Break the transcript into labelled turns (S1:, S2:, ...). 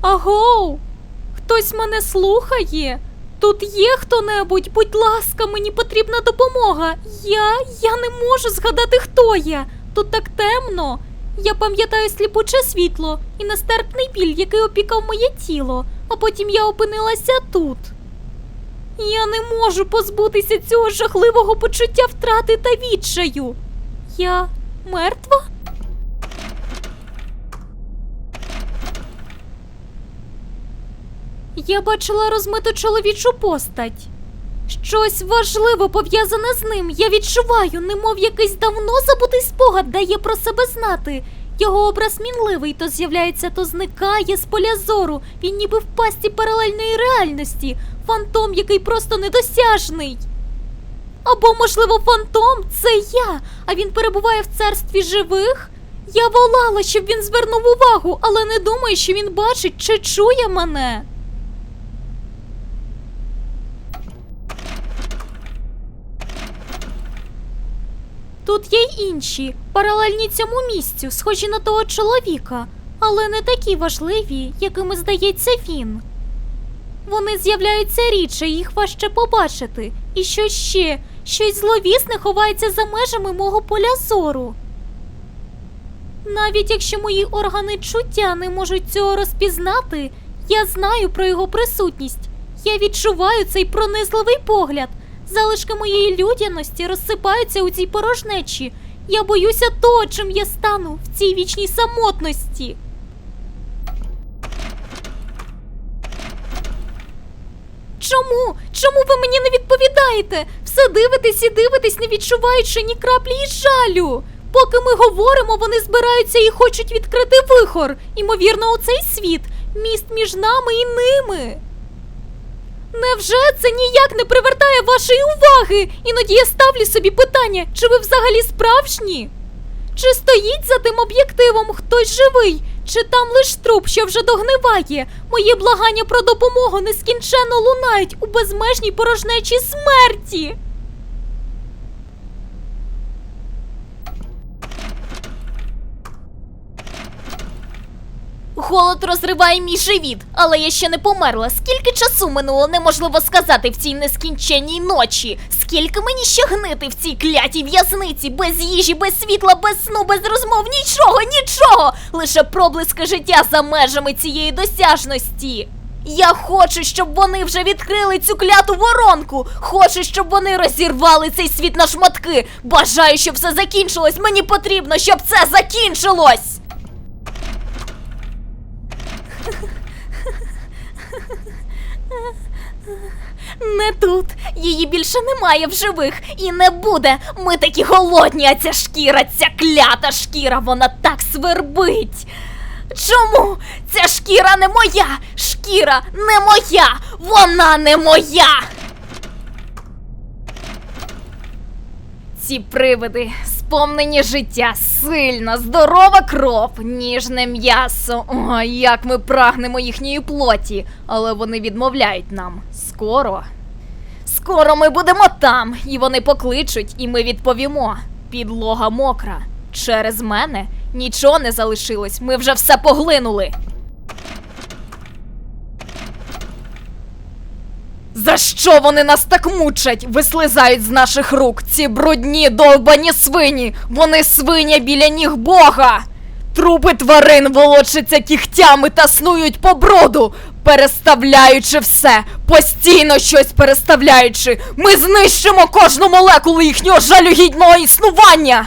S1: Агоу! Хтось мене слухає? Тут є хто-небудь, будь ласка, мені потрібна допомога. Я. я не можу згадати, хто я. Тут так темно. Я пам'ятаю сліпуче світло і нестерпний біль, який опікав моє тіло, а потім я опинилася тут. Я не можу позбутися цього жахливого почуття втрати та відчаю. Я мертва? Я бачила розмиту чоловічу постать. Щось важливо пов'язане з ним. Я відчуваю, немов якийсь давно забутий спогад дає про себе знати. Його образ мінливий то з'являється, то зникає з поля зору. Він ніби в пасті паралельної реальності, фантом, який просто недосяжний. Або, можливо, фантом це я, а він перебуває в царстві живих. Я волала, щоб він звернув увагу, але не думаю, що він бачить чи чує мене. Тут є й інші, паралельні цьому місцю, схожі на того чоловіка, але не такі важливі, якими здається він. Вони з'являються рідше, їх важче побачити. І що ще? Щось зловісне ховається за межами мого поля зору. Навіть якщо мої органи чуття не можуть цього розпізнати, я знаю про його присутність. Я відчуваю цей пронизливий погляд. Залишки моєї людяності розсипаються у цій порожнечі. Я боюся того, чим я стану в цій вічній самотності. Чому? Чому ви мені не відповідаєте? Все дивитесь і дивитесь, не відчуваючи ні краплі і жалю. Поки ми говоримо, вони збираються і хочуть відкрити вихор, ймовірно, у цей світ, міст між нами і ними. Невже це ніяк не привертає вашої уваги? Іноді я ставлю собі питання, чи ви взагалі справжні? Чи стоїть за тим об'єктивом хтось живий, чи там лиш труп, що вже догниває? Мої благання про допомогу нескінченно лунають у безмежній порожнечі смерті. Голод розриває мій живіт, але я ще не померла. Скільки часу минуло, неможливо сказати в цій нескінченній ночі. Скільки мені ще гнити в цій клятій в'язниці, без їжі, без світла, без сну, без розмов, нічого, нічого! Лише проблиски життя за межами цієї досяжності. Я хочу, щоб вони вже відкрили цю кляту воронку. Хочу, щоб вони розірвали цей світ на шматки. Бажаю, щоб все закінчилось. Мені потрібно, щоб це закінчилось. Не тут. Її більше немає в живих і не буде. Ми такі голодні, а ця шкіра, ця клята шкіра, вона так свербить. Чому? Ця шкіра не моя! Шкіра не моя! Вона не моя! Ці привиди, сповнені життя, сильна, здорова кров, ніжне м'ясо. Ой, як ми прагнемо їхньої плоті, але вони відмовляють нам. Скоро. Скоро ми будемо там, і вони покличуть, і ми відповімо. Підлога мокра. Через мене нічого не залишилось, ми вже все поглинули. За що вони нас так мучать? Вислизають з наших рук ці брудні довбані свині. Вони свиня біля ніг Бога. Трупи тварин волочаться кігтями та снують по броду, переставляючи все, постійно щось переставляючи. Ми знищимо кожну молекулу їхнього жалюгідного існування.